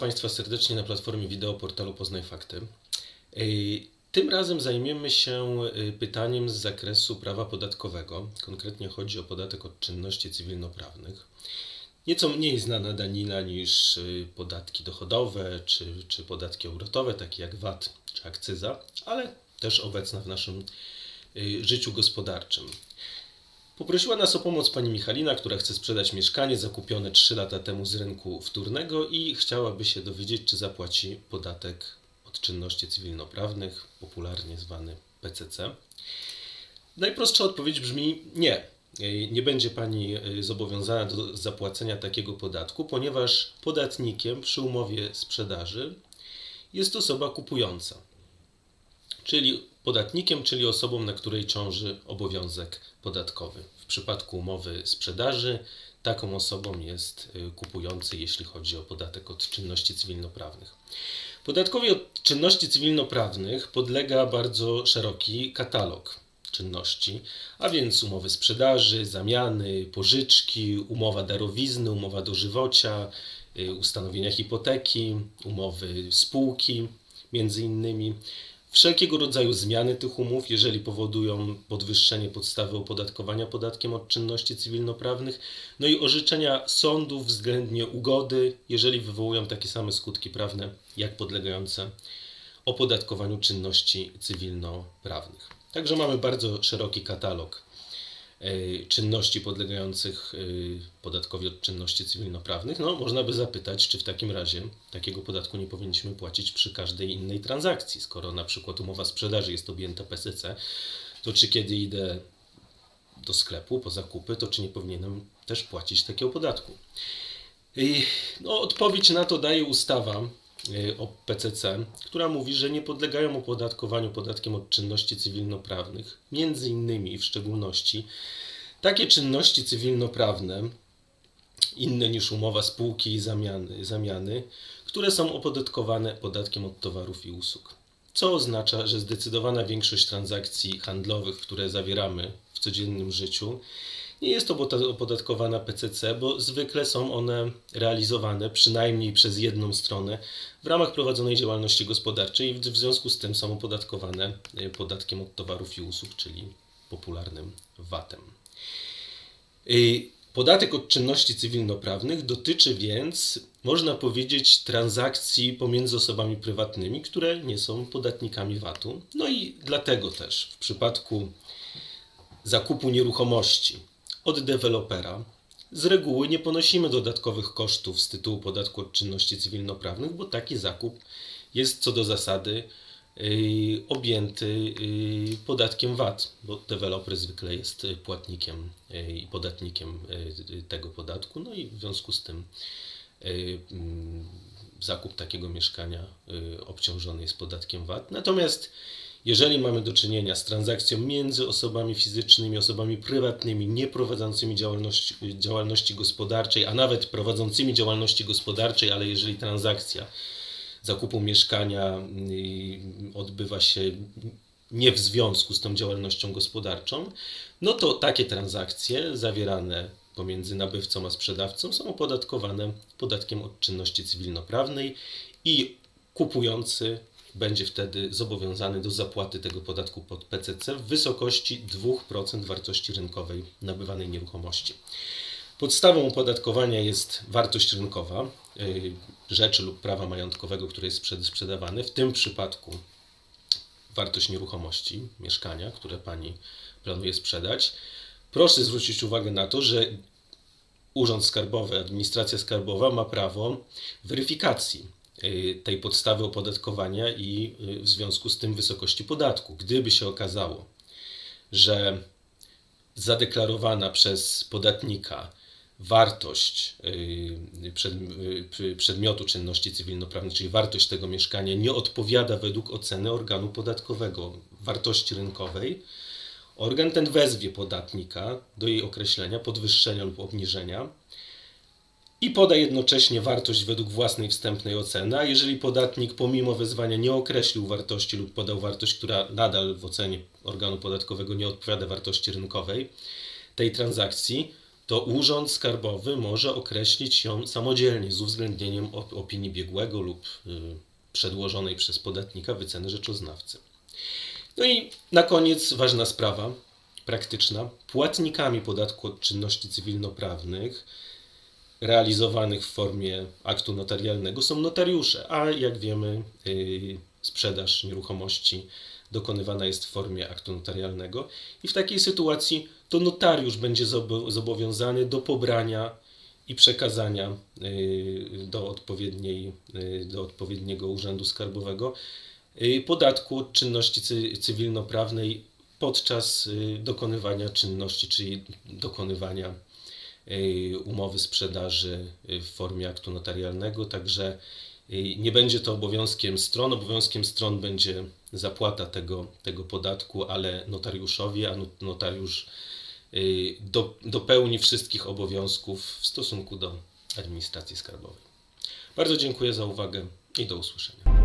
Państwa serdecznie na platformie wideo portalu Poznaj Fakty. Tym razem zajmiemy się y, pytaniem z zakresu prawa podatkowego. Konkretnie chodzi o podatek od czynności cywilnoprawnych. Nieco mniej znana danina niż y, podatki dochodowe czy, czy podatki obrotowe, takie jak VAT czy akcyza, ale też obecna w naszym y, życiu gospodarczym. Poprosiła nas o pomoc pani Michalina, która chce sprzedać mieszkanie zakupione 3 lata temu z rynku wtórnego i chciałaby się dowiedzieć, czy zapłaci podatek od czynności cywilnoprawnych, popularnie zwany PCC. Najprostsza odpowiedź brzmi nie. Nie będzie pani y, zobowiązana do zapłacenia takiego podatku, ponieważ podatnikiem przy umowie sprzedaży jest osoba kupująca czyli podatnikiem, czyli osobą, na której ciąży obowiązek podatkowy. W przypadku umowy sprzedaży taką osobą jest y, kupujący, jeśli chodzi o podatek od czynności cywilnoprawnych. Podatkowi od czynności cywilnoprawnych podlega bardzo szeroki katalog czynności, a więc umowy sprzedaży, zamiany, pożyczki, umowa darowizny, umowa dożywocia, y, ustanowienia hipoteki, umowy spółki, między innymi wszelkiego rodzaju zmiany tych umów, jeżeli powodują podwyższenie podstawy opodatkowania podatkiem od czynności cywilnoprawnych, no i orzeczenia sądów względnie ugody, jeżeli wywołują takie same skutki prawne jak podlegające opodatkowaniu czynności cywilnoprawnych. Także mamy bardzo szeroki katalog czynności podlegających e, podatkowi od czynności cywilnoprawnych, no można by zapytać, czy w takim razie takiego podatku nie powinniśmy płacić przy każdej innej transakcji. Skoro na przykład umowa sprzedaży jest objęta PSC, to czy kiedy idę do sklepu po zakupy, to czy nie powinienem też płacić takiego podatku? I, no, odpowiedź na to daje ustawa o PCC, która mówi, że nie podlegają opodatkowaniu podatkiem od czynności cywilnoprawnych, między innymi w szczególności takie czynności cywilnoprawne, inne niż umowa spółki i zamiany, zamiany, które są opodatkowane podatkiem od towarów i usług. Co oznacza, że zdecydowana większość transakcji handlowych, które zawieramy w codziennym życiu, nie jest opodatkowana PCC, bo zwykle są one realizowane przynajmniej przez jedną stronę w ramach prowadzonej działalności gospodarczej i w związku z tym są opodatkowane e, podatkiem od towarów i usług, czyli popularnym VAT-em. E, podatek od czynności cywilnoprawnych dotyczy więc, można powiedzieć, transakcji pomiędzy osobami prywatnymi, które nie są podatnikami VAT-u. No i dlatego też w przypadku zakupu nieruchomości od dewelopera. Z reguły nie ponosimy dodatkowych kosztów z tytułu podatku od czynności cywilnoprawnych, bo taki zakup jest co do zasady yy, objęty yy, podatkiem VAT, bo deweloper zwykle jest płatnikiem yy, i podatnikiem tego podatku, no i w związku z tym mm, zakup takiego mieszkania obciążony jest podatkiem VAT. Natomiast jeżeli mamy do czynienia z transakcją między osobami fizycznymi, osobami prywatnymi, nie prowadzącymi działalności, działalności gospodarczej, a nawet prowadzącymi działalności gospodarczej, ale jeżeli transakcja zakupu mieszkania y, odbywa się nie w związku z tą działalnością gospodarczą, no to takie transakcje zawierane pomiędzy nabywcą a sprzedawcą są opodatkowane podatkiem od czynności cywilnoprawnej i kupujący będzie wtedy zobowiązany do zapłaty tego podatku pod PCC w wysokości 2% wartości rynkowej nabywanej nieruchomości. Podstawą opodatkowania jest wartość rynkowa y, rzeczy lub prawa majątkowego, które jest sprzedawane. W tym przypadku wartość nieruchomości, mieszkania, które pani planuje sprzedać. Proszę zwrócić uwagę na to, że Urząd Skarbowy, Administracja Skarbowa ma prawo weryfikacji tej podstawy opodatkowania i y, w związku z tym wysokości podatku. Gdyby się okazało, że zadeklarowana przez podatnika wartość y, przedmiotu czynności cywilnoprawnej, czyli wartość tego mieszkania, nie odpowiada według oceny organu podatkowego wartości rynkowej, organ ten wezwie podatnika do jej określenia, podwyższenia lub obniżenia i poda jednocześnie wartość według własnej wstępnej oceny, a jeżeli podatnik pomimo wezwania nie określił wartości lub podał wartość, która nadal w ocenie organu podatkowego nie odpowiada wartości rynkowej tej transakcji, to Urząd Skarbowy może określić ją samodzielnie z uwzględnieniem op- opinii biegłego lub y, przedłożonej przez podatnika wyceny rzeczoznawcy. No i na koniec ważna sprawa praktyczna. Płatnikami podatku od czynności cywilnoprawnych realizowanych w formie aktu notarialnego są notariusze, a jak wiemy, yy, sprzedaż nieruchomości dokonywana jest w formie aktu notarialnego. I w takiej sytuacji to notariusz będzie zobo- zobowiązany do pobrania i przekazania yy, do, odpowiedniej, yy, do odpowiedniego urzędu skarbowego podatku od czynności cy- cywilnoprawnej podczas dokonywania czynności, czyli dokonywania y, umowy sprzedaży y, w formie aktu notarialnego, także y, nie będzie to obowiązkiem stron. Obowiązkiem stron będzie zapłata tego, tego podatku, ale notariuszowi, a not- notariusz y, do, dopełni wszystkich obowiązków w stosunku do administracji skarbowej. Bardzo dziękuję za uwagę i do usłyszenia.